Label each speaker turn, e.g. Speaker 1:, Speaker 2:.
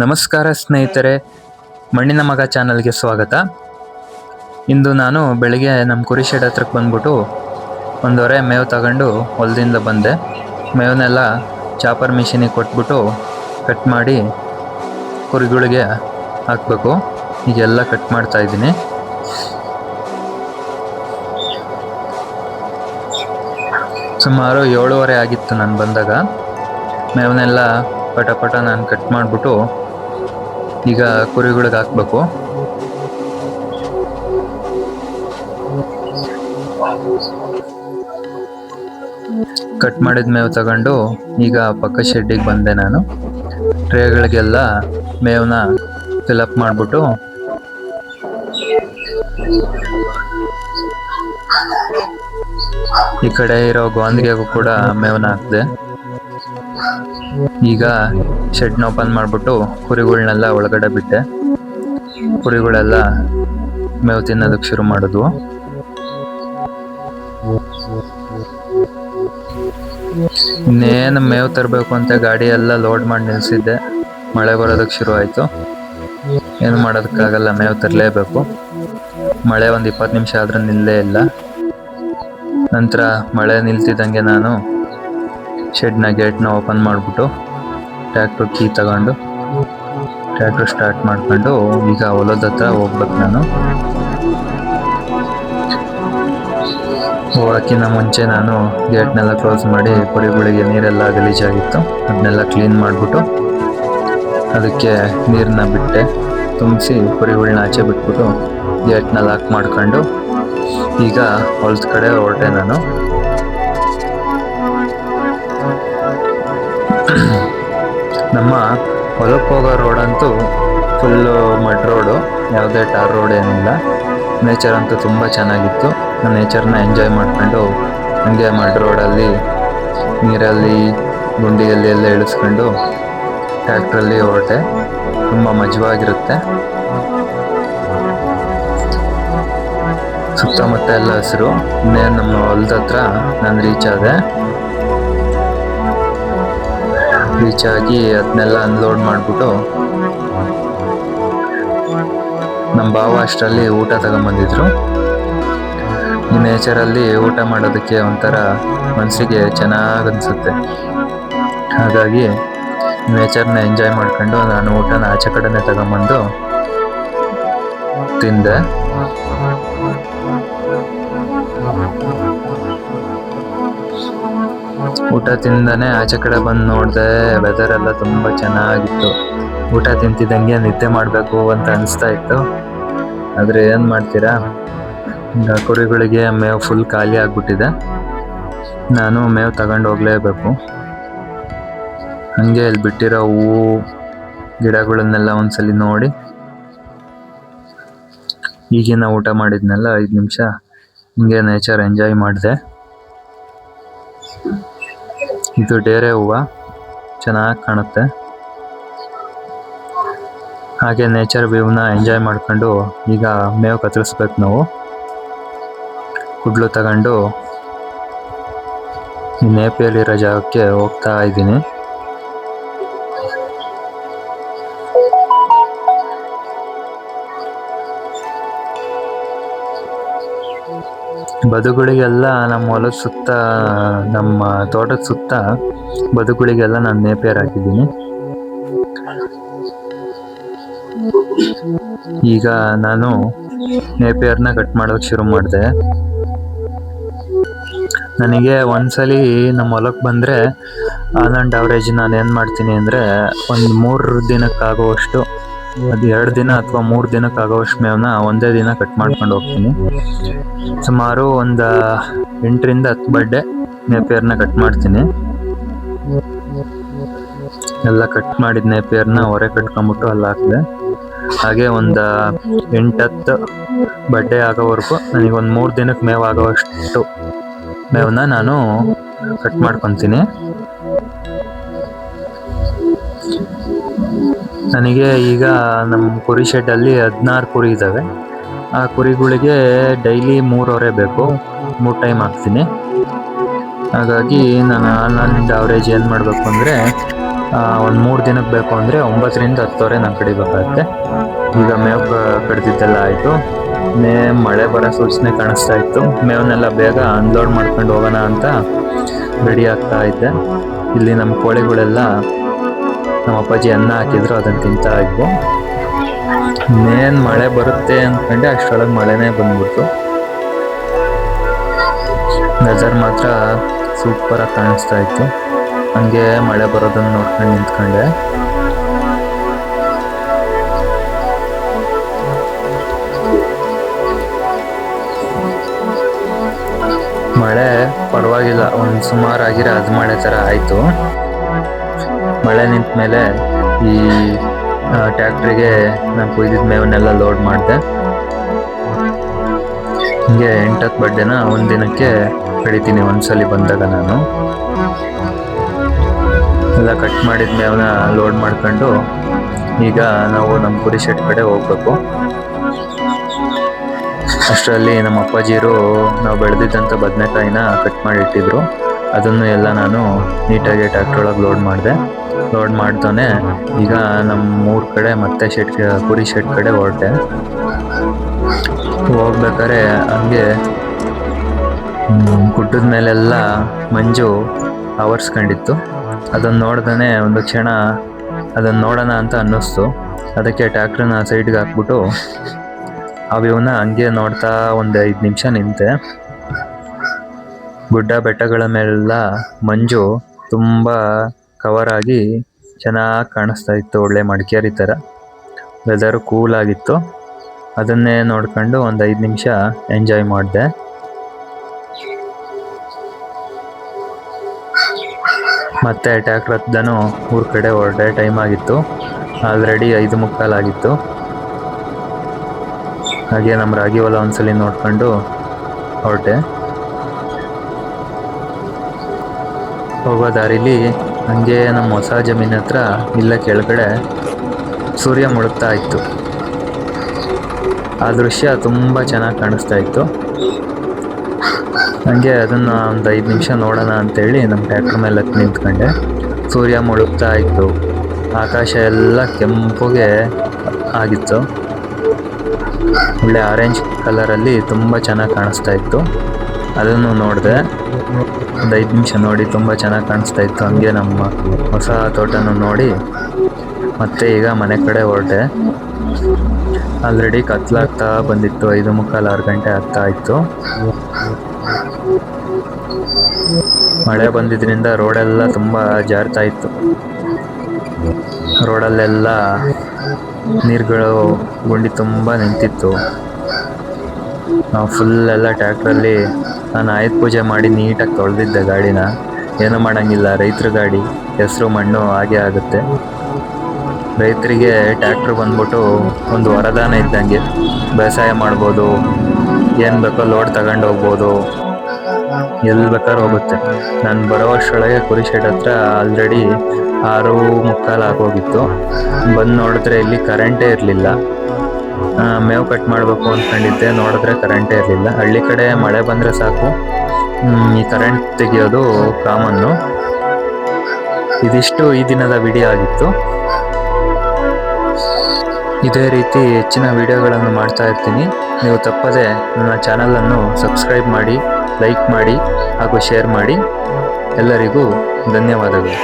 Speaker 1: ನಮಸ್ಕಾರ ಸ್ನೇಹಿತರೆ, ಮಣ್ಣಿನ ಮಗ ಚಾನಲ್ಗೆ ಸ್ವಾಗತ. ಇಂದು ನಾನು ಬೆಳಿಗ್ಗೆ ನಮ್ಮ ಕುರಿ ಶೆಡ್ ಹತ್ರಕ್ಕೆ ಬಂದ್ಬಿಟ್ಟು ಒಂದೊರೆ ಮೇವು ತಗೊಂಡು ಹೊಲದಿಂದ ಬಂದೆ. ಮೇವನ್ನೆಲ್ಲ ಚಾಪರ್ ಮಿಷಿನಿಗೆ ಕೊಟ್ಬಿಟ್ಟು ಕಟ್ ಮಾಡಿ ಕುರಿಗಳಿಗೆ ಹಾಕಬೇಕು. ಈಗೆಲ್ಲ ಕಟ್ ಮಾಡ್ತಾ ಇದ್ದೀನಿ. ಸುಮಾರು ಏಳುವರೆ ಆಗಿತ್ತು ನಾನು ಬಂದಾಗ. ಮೇವನ್ನೆಲ್ಲ ಪಟ ಪಟ ನಾನು ಕಟ್ ಮಾಡಿಬಿಟ್ಟು ಈಗ ಕುರಿಗಳಿಗೆ ಹಾಕ್ಬೇಕು. ಕಟ್ ಮಾಡಿದ ಮೇವು ತಗೊಂಡು ಈಗ ಪಕ್ಕ ಶೆಡ್ಡಿಗೆ ಬಂದೆ ನಾನು. ಟ್ರೇಗಳಿಗೆಲ್ಲ ಮೇವನ್ನ ಫಿಲಪ್ ಮಾಡಿಬಿಟ್ಟು ಈ ಕಡೆ ಇರೋ ಗೋಂದಿಗೆಗೂ ಕೂಡ ಮೇವನ್ನ ಹಾಕಿದೆ. ಈಗ ಶೆಡ್ನ ಓಪನ್ ಮಾಡಿಬಿಟ್ಟು ಕುರಿಗಳನ್ನೆಲ್ಲ ಒಳಗಡೆ ಬಿಟ್ಟೆ. ಕುರಿಗಳೆಲ್ಲ ಮೇವು ತಿನ್ನೋದಕ್ಕೆ ಶುರು ಮಾಡಿದ್ವು. ಇನ್ನೇನು ಮೇವು ತರಬೇಕು ಅಂತ ಗಾಡಿ ಎಲ್ಲ ಲೋಡ್ ಮಾಡಿ ನಿಲ್ಸಿದ್ದೆ. ಮಳೆ ಬರೋದಕ್ಕೆ ಶುರು ಆಯಿತು. ಏನು ಮಾಡೋದಕ್ಕಾಗಲ್ಲ, ಮೇವು ತರಲೇಬೇಕು. ಮಳೆ ಒಂದು ಇಪ್ಪತ್ತು ನಿಮಿಷ ಆದ್ರೂ ನಿಲ್ಲೇ ಇಲ್ಲ. ನಂತರ ಮಳೆ ನಿಲ್ತಿದ್ದಂಗೆ ನಾನು ಶೆಡ್ನ ಗೇಟ್ನ ಓಪನ್ ಮಾಡಿಬಿಟ್ಟು ಟ್ರ್ಯಾಕ್ಟ್ರ್ ಕೀ ತಗೊಂಡು ಟ್ರ್ಯಾಕ್ಟ್ರ್ ಸ್ಟಾರ್ಟ್ ಮಾಡ್ಕೊಂಡು ಈಗ ಹೊಲದ ಹತ್ರ ಹೋಗ್ಬೇಕು ನಾನು. ಹೋಗೋಕ್ಕಿಂತ ಮುಂಚೆ ನಾನು ಗೇಟ್ನೆಲ್ಲ ಕ್ಲೋಸ್ ಮಾಡಿ ಕುರಿಗಳಿಗೆ ನೀರೆಲ್ಲ ಗಲೀಜಾಗಿತ್ತು ಅದನ್ನೆಲ್ಲ ಕ್ಲೀನ್ ಮಾಡಿಬಿಟ್ಟು ಅದಕ್ಕೆ ನೀರನ್ನ ಬಿಟ್ಟೆ, ತುಂಬಿಸಿ ಕುರಿಗಳನ್ನ ಆಚೆ ಬಿಟ್ಬಿಟ್ಟು ಗೇಟ್ನ ಲಾಕ್ ಮಾಡ್ಕೊಂಡು ಈಗ ಹೊಲದ ಕಡೆ ಹೊರಟೆ ನಾನು. ನಮ್ಮ ಹೊಲಕ್ಕೆ ಹೋಗೋ ಅಂತೂ ಫುಲ್ಲು ಮಡ್ ರೋಡು, ಯಾವುದೇ ಟಾರ್ ರೋಡ್ ಏನಿಲ್ಲ. ನೇಚರ್ ಅಂತೂ ತುಂಬ ಚೆನ್ನಾಗಿತ್ತು. ಆ ನೇಚರ್ನ ಎಂಜಾಯ್ ಮಾಡ್ಕೊಂಡು ಹಂಗೆ ಮಡ್ ರೋಡಲ್ಲಿ ನೀರಲ್ಲಿ, ಗುಂಡಿಯಲ್ಲಿ ಎಲ್ಲ ಇಳಿಸ್ಕೊಂಡು ಟ್ಯಾಕ್ಟ್ರಲ್ಲಿ ಹೊರಟೆ. ತುಂಬ ಮಜವಾಗಿರುತ್ತೆ. ಸುತ್ತಮುತ್ತ ಎಲ್ಲ ಹಸಿರು. ಇನ್ನೇನು ನಮ್ಮ ಹೊಲದ ಹತ್ರ ನಾನು ರೀಚ್ ಆದೆ. ರೀಚ್ ಆಗಿ ಅದನ್ನೆಲ್ಲ ಅನ್ಲೋಡ್ ಮಾಡಿಬಿಟ್ಟು ನಮ್ಮ ಭಾವ ಅಷ್ಟರಲ್ಲಿ ಊಟ ತಗೊಂಬಂದಿದ್ರು. ಈ ನೇಚರಲ್ಲಿ ಊಟ ಮಾಡೋದಕ್ಕೆ ಒಂಥರ ಮನಸ್ಸಿಗೆ ಚೆನ್ನಾಗಿ ಅನಿಸುತ್ತೆ. ಹಾಗಾಗಿ ನೇಚರ್ನ ಎಂಜಾಯ್ ಮಾಡ್ಕೊಂಡು ನಾನು ಊಟನ ಆಚೆ ಕಡೆನೇ ತಗೊಂಬಂದು ತಿಂದೆ. ಊಟ ತಿಂದಾನೆ ಆಚೆ ಕಡೆ ಬಂದು ನೋಡಿದೆ ವೆದರ್ ಎಲ್ಲ ತುಂಬ ಚೆನ್ನಾಗಿತ್ತು. ಊಟ ತಿಂತಿದ್ದಂಗೆ ನಿದ್ದೆ ಮಾಡಬೇಕು ಅಂತ ಅನಿಸ್ತಾ ಇತ್ತು. ಆದರೆ ಏನು ಮಾಡ್ತೀರಾ? ಕುರಿಗಳಿಗೆ ಮೇವು ಫುಲ್ ಖಾಲಿ ಆಗಿಬಿಟ್ಟಿದೆ. ನಾನು ಮೇವು ತಗೊಂಡು ಹೋಗಲೇಬೇಕು. ಹಂಗೆ ಇಲ್ಲಿ ಬಿಟ್ಟಿರೋ ಹೂವು, ಗಿಡಗಳನ್ನೆಲ್ಲ ಒಂದ್ಸಲಿ ನೋಡಿ. ಈಗಿನ ಊಟ ಮಾಡಿದ್ನೆಲ್ಲ ಐದು ನಿಮಿಷ, ಹಿಂಗೆ ನೇಚರ್ ಎಂಜಾಯ್ ಮಾಡಿದೆ. ಇದು ಡೇರೆ ಹೂವು. ಚೆನ್ನಾಗಿ ಕಾಣುತ್ತೆ. ಹಾಗೆ ನೇಚರ್ ವ್ಯೂನ ಎಂಜಾಯ್ ಮಾಡ್ಕೊಂಡು ಈಗ ಮೇವು ಕತ್ತರಿಸ್ಬೇಕು ನಾವು. ಕುಡ್ಲು ತಗೊಂಡು ನೇಪಿಯಲ್ಲಿರೋ ಜಾಗಕ್ಕೆ ಹೋಗ್ತಾ ಇದ್ದೀನಿ. ಬದುಗಳಿಗೆಲ್ಲ ನಮ್ಮ ಹೊಲದ ಸುತ್ತ, ನಮ್ಮ ತೋಟದ ಸುತ್ತ ಬದುಗಳಿಗೆಲ್ಲ ನಾನು ನೇಪಿಯರ್ ಹಾಕಿದ್ದೀನಿ. ಈಗ ನಾನು ನೇಪಿಯರ್ನ ಕಟ್ ಮಾಡೋಕೆ ಶುರು ಮಾಡಿದೆ. ನನಗೆ ಒಂದ್ಸಲಿ ನಮ್ಮ ಹೊಲಕ್ಕೆ ಬಂದರೆ ಆನ್ ಆ್ಯಂಡ್ ಅವರೇಜ್ ನಾನು ಏನು ಮಾಡ್ತೀನಿ ಅಂದರೆ ಒಂದು ಮೂರು ದಿನಕ್ಕಾಗುವಷ್ಟು ಅದು ಎರಡು ದಿನ ಅಥವಾ ಮೂರು ದಿನಕ್ಕೆ ಆಗೋವಷ್ಟು ಮೇವನ್ನ ಒಂದೇ ದಿನ ಕಟ್ ಮಾಡ್ಕೊಂಡು ಹೋಗ್ತೀನಿ. ಸುಮಾರು ಒಂದು ಎಂಟರಿಂದ ಹತ್ತು ಬಡ್ಡೆ ನೇಪಿಯರ್ನ ಕಟ್ ಮಾಡ್ತೀನಿ. ಎಲ್ಲ ಕಟ್ ಮಾಡಿದ ನೇಪಿಯರ್ನ ಹೊರೆ ಕಟ್ಕೊಂಬಿಟ್ಟು ಅಲ್ಲಿ ಹಾಕಿದೆ. ಹಾಗೆ ಒಂದು ಎಂಟತ್ತು ಬಡ್ಡೆ ಆಗೋವರೆಗೂ ನನಗೆ ಒಂದು ಮೂರು ದಿನಕ್ಕೆ ಮೇವು ಆಗೋವಷ್ಟು ಮೇವನ್ನ ನಾನು ಕಟ್ ಮಾಡ್ಕೊತೀನಿ. ನನಗೆ ಈಗ ನಮ್ಮ ಕುರಿ ಶೆಡ್ಡಲ್ಲಿ ಹದಿನಾರು ಕುರಿ ಇದ್ದಾವೆ ಆ ಕುರಿಗಳಿಗೆ ಡೈಲಿ ಮೂರವರೆ ಬೇಕು. ಮೂರು ಟೈಮ್ ಹಾಕ್ತೀನಿ. ಹಾಗಾಗಿ ನಾನು ಆನ್ಲೈನಿಂದ ಅವರೇಜ್ ಏನು ಮಾಡಬೇಕು ಅಂದರೆ ಒಂದು ಮೂರು ದಿನಕ್ಕೆ ಬೇಕು ಅಂದರೆ ಒಂಬತ್ತರಿಂದ ಹತ್ತುವರೆ ನಾನು ಕಡಿಬೇಕಾಗುತ್ತೆ ಈಗ ಮೇವು ಕಡ್ದಿದ್ದೆಲ್ಲ ಆಯಿತು. ಮೇ, ಮಳೆ ಬರೋ ಸೂಚನೆ ಕಾಣಿಸ್ತಾ ಇತ್ತು. ಮೇವನ್ನೆಲ್ಲ ಬೇಗ ಅನ್ಲೋಡ್ ಮಾಡ್ಕೊಂಡು ಹೋಗೋಣ ಅಂತ ರೆಡಿ ಆಗ್ತಾ ಇದ್ದೆ. ಇಲ್ಲಿ ನಮ್ಮ ಕೋಳಿಗಳೆಲ್ಲ ನಮ್ಮ ಅಪ್ಪಾಜಿ ಅನ್ನ ಹಾಕಿದ್ರು, ಅದನ್ನು ತಿಂತಾ ಇದ್ವು. ಇನ್ನೇನು ಮಳೆ ಬರುತ್ತೆ ಅಂದ್ಕೊಂಡೆ ಅಷ್ಟರೊಳಗೆ ಮಳೆನೇ ಬಂದ್ಬಿಡ್ತು. ವೆದರ್ ಮಾತ್ರ ಸೂಪರಾಗಿ ಕಾಣಿಸ್ತಾ ಇತ್ತು. ಹಂಗೆ ಮಳೆ ಬರೋದನ್ನ ನೋಡ್ಕೊಂಡು ನಿಂತ್ಕೊಂಡೆ. ಮಳೆ ಪರವಾಗಿಲ್ಲ, ಒಂದು ಸುಮಾರಾಗಿರೋ ಅದು ಮಳೆ ಥರ ಆಯಿತು. ಮಳೆ ನಿಂತ ಮೇಲೆ ಈ ಟ್ಯಾಕ್ಟ್ರಿಗೆ ನಾನು ಕುಯ್ದಿದ್ದ ಮೇವನ್ನೆಲ್ಲ ಲೋಡ್ ಮಾಡಿದೆ. ಹಿಂಗೆ ಎಂಟತ್ತು ಬಡ್ಡೆನ ಒಂದು ದಿನಕ್ಕೆ ಕಡಿತೀನಿ ಒಂದ್ಸಲಿ ಬಂದಾಗ ನಾನು. ಎಲ್ಲ ಕಟ್ ಮಾಡಿದ ಮೇವನ್ನ ಲೋಡ್ ಮಾಡ್ಕೊಂಡು ಈಗ ನಾವು ನಮ್ಮ ಕುರಿ ಶೆಡ್ ಕಡೆ ಹೋಗ್ಬೇಕು. ಅಷ್ಟರಲ್ಲಿ ನಮ್ಮ ಅಪ್ಪಾಜಿಯರು ನಾವು ಬೆಳೆದಿದ್ದಂಥ ಬದನೆಕಾಯಿನ ಕಟ್ ಮಾಡಿ ಇಟ್ಟಿದ್ರು. ಅದನ್ನು ಎಲ್ಲ ನಾನು ನೀಟಾಗಿ ಟ್ರ್ಯಾಕ್ಟರ್ ಒಳಗೆ ಲೋಡ್ ಮಾಡಿದೆ. ಲೋಡ್ ಮಾಡ್ತಾನೆ ಈಗ ನಮ್ಮ ಊರ ಕಡೆ ಮತ್ತೆ ಶೆಡ್ ಕುರಿ ಶೆಡ್ ಕಡೆ ಹೊರಟೆ. ಹೋಗ್ಬೇಕಾದ್ರೆ ಹಂಗೆ ಗುಡ್ಡದ ಮೇಲೆಲ್ಲ ಮಂಜು ಆವರಿಸ್ಕೊಂಡಿತ್ತು. ಅದನ್ನು ನೋಡ್ದೇ ಒಂದು ಕ್ಷಣ ಅದನ್ನು ನೋಡೋಣ ಅಂತ ಅನ್ನಿಸ್ತು. ಅದಕ್ಕೆ ಟ್ಯಾಕ್ಟ್ರನ್ನ ಸೈಡ್ಗೆ ಹಾಕ್ಬಿಟ್ಟು ಆ ವ್ಯೂನ ಹಂಗೆ ನೋಡ್ತಾ ಒಂದು ಐದು ನಿಮಿಷ ನಿಂತೆ. ಗುಡ್ಡ ಬೆಟ್ಟಗಳ ಮೇಲೆಲ್ಲ ಮಂಜು ತುಂಬ ಕವರ್ ಆಗಿ ಚೆನ್ನಾಗಿ ಕಾಣಿಸ್ತಾ ಇತ್ತು ಒಳ್ಳೆ ಮಡಿಕೇರಿ ಥರ ವೆದರು ಕೂಲ್ ಆಗಿತ್ತು. ಅದನ್ನೇ ನೋಡ್ಕೊಂಡು ಒಂದು ಐದು ನಿಮಿಷ ಎಂಜಾಯ್ ಮಾಡಿದೆ. ಮತ್ತೆ ಅಟ್ಯಾಕ್ ರತ್ನ ಊರ ಕಡೆ ಹೊರಡೆ ಟೈಮ್ ಆಗಿತ್ತು. ಆಲ್ರೆಡಿ ಐದು ಮುಕ್ಕಾಲಾಗಿತ್ತು ಹಾಗೆ ನಮ್ಮ ರಾಗಿ ಹೊಲ ಒಂದ್ಸಲಿ ನೋಡ್ಕೊಂಡು ಹೊರಟೆ. ಹೋಗೋ ದಾರಿಲಿ ಹಂಗೆ ನಮ್ಮ ಹೊಸ ಜಮೀನ್ ಹತ್ರ ಇಲ್ಲ ಕೆಳಗಡೆ ಸೂರ್ಯ ಮುಳುಗ್ತಾ ಇತ್ತು. ಆ ದೃಶ್ಯ ತುಂಬ ಚೆನ್ನಾಗಿ ಕಾಣಿಸ್ತಾ ಇತ್ತು. ಹಂಗೆ ಅದನ್ನು ಒಂದು ಐದು ನಿಮಿಷ ನೋಡೋಣ ಅಂತೇಳಿ ನಮ್ಮ ಟ್ಯಾಕ್ಟ್ರ್ ಮೇಲೆ ಹತ್ತಿ ನಿಂತ್ಕೊಂಡೆ. ಸೂರ್ಯ ಮುಳುಗ್ತಾ ಇತ್ತು. ಆಕಾಶ ಎಲ್ಲ ಕೆಂಪುಗೆ ಆಗಿತ್ತು. ಒಳ್ಳೆ ಆರೆಂಜ್ ಕಲರಲ್ಲಿ ತುಂಬ ಚೆನ್ನಾಗಿ ಕಾಣಿಸ್ತಾ ಇತ್ತು. ಅದನ್ನು ನೋಡಿದೆ ಒಂದು ಐದು ನಿಮಿಷ ನೋಡಿ, ತುಂಬ ಚೆನ್ನಾಗಿ ಕಾಣಿಸ್ತಾ ಇತ್ತು. ಹಂಗೆ ನಮ್ಮ ಹೊಸ ತೋಟನ ನೋಡಿ. ಮತ್ತೆ ಈಗ ಮನೆ ಕಡೆ ಹೊರಟೆ. ಆಲ್ರೆಡಿ ಕತ್ಲಾಗ್ತಾ ಬಂದಿತ್ತು. ಐದು ಮುಕ್ಕಾಲು ಆರು ಗಂಟೆ ಆಗ್ತಾ ಇತ್ತು. ಮಳೆ ಬಂದಿದ್ರಿಂದ ರೋಡೆಲ್ಲ ತುಂಬ ಜಾರ್ತಾ ಇತ್ತು. ರೋಡಲ್ಲೆಲ್ಲ ನೀರುಗಳು ಗುಂಡಿ ತುಂಬ ನಿಂತಿತ್ತು. ನಾವು ಫುಲ್ ಎಲ್ಲ ಟ್ಯಾಕ್ಟ್ರಲ್ಲಿ ನಾನು ಆಯುಧ ಪೂಜೆ ಮಾಡಿ ನೀಟಾಗಿ ತೊಳೆದಿದ್ದೆ ಗಾಡಿನ. ಏನೂ ಮಾಡೋಂಗಿಲ್ಲ, ರೈತರ ಗಾಡಿ, ಹೆಸರು, ಮಣ್ಣು ಹಾಗೆ ಆಗುತ್ತೆ. ರೈತರಿಗೆ ಟ್ಯಾಕ್ಟ್ರ್ ಬಂದ್ಬಿಟ್ಟು ಒಂದು ವರದಾನ ಇದ್ದಂಗೆ. ಬೇಸಾಯ ಮಾಡ್ಬೋದು, ಏನು ಬೇಕೋ ಲೋಡ್ ತಗೊಂಡು ಹೋಗ್ಬೋದು. ಎಲ್ಲಿ ಬೇಕಾದ್ರೂ ಹೋಗುತ್ತೆ. ನಾನು ಬರೋ ವರ್ಷೊಳಗೆ ಕುರಿ ಶೆಡ್ ಹತ್ರ ಆಲ್ರೆಡಿ ಆರು ಮುಕ್ಕಾಲು ಆಗೋಗಿತ್ತು. ಬಂದು ನೋಡಿದ್ರೆ ಇಲ್ಲಿ ಕರೆಂಟೇ ಇರಲಿಲ್ಲ. ಮೇವು ಕಟ್ ಮಾಡಬೇಕು ಅಂದ್ಕೊಂಡಿದ್ದೆ ನೋಡಿದ್ರೆ ಕರೆಂಟೇ ಇರಲಿಲ್ಲ. ಹಳ್ಳಿ ಕಡೆ ಮಳೆ ಬಂದರೆ ಸಾಕು. ಈ ಕರೆಂಟ್ ತೆಗೆಯೋದು ಕಾಮನ್ನು. ಇದಿಷ್ಟು ಈ ದಿನದ ವಿಡಿಯೋ ಆಗಿತ್ತು. ಇದೇ ರೀತಿ ಹೆಚ್ಚಿನ ವಿಡಿಯೋಗಳನ್ನು ಮಾಡ್ತಾ ಇರ್ತೀನಿ. ನೀವು ತಪ್ಪದೆ ನನ್ನ ಚಾನಲನ್ನು ಸಬ್ಸ್ಕ್ರೈಬ್ ಮಾಡಿ ಲೈಕ್ ಮಾಡಿ ಹಾಗೂ ಶೇರ್ ಮಾಡಿ. ಎಲ್ಲರಿಗೂ ಧನ್ಯವಾದಗಳು.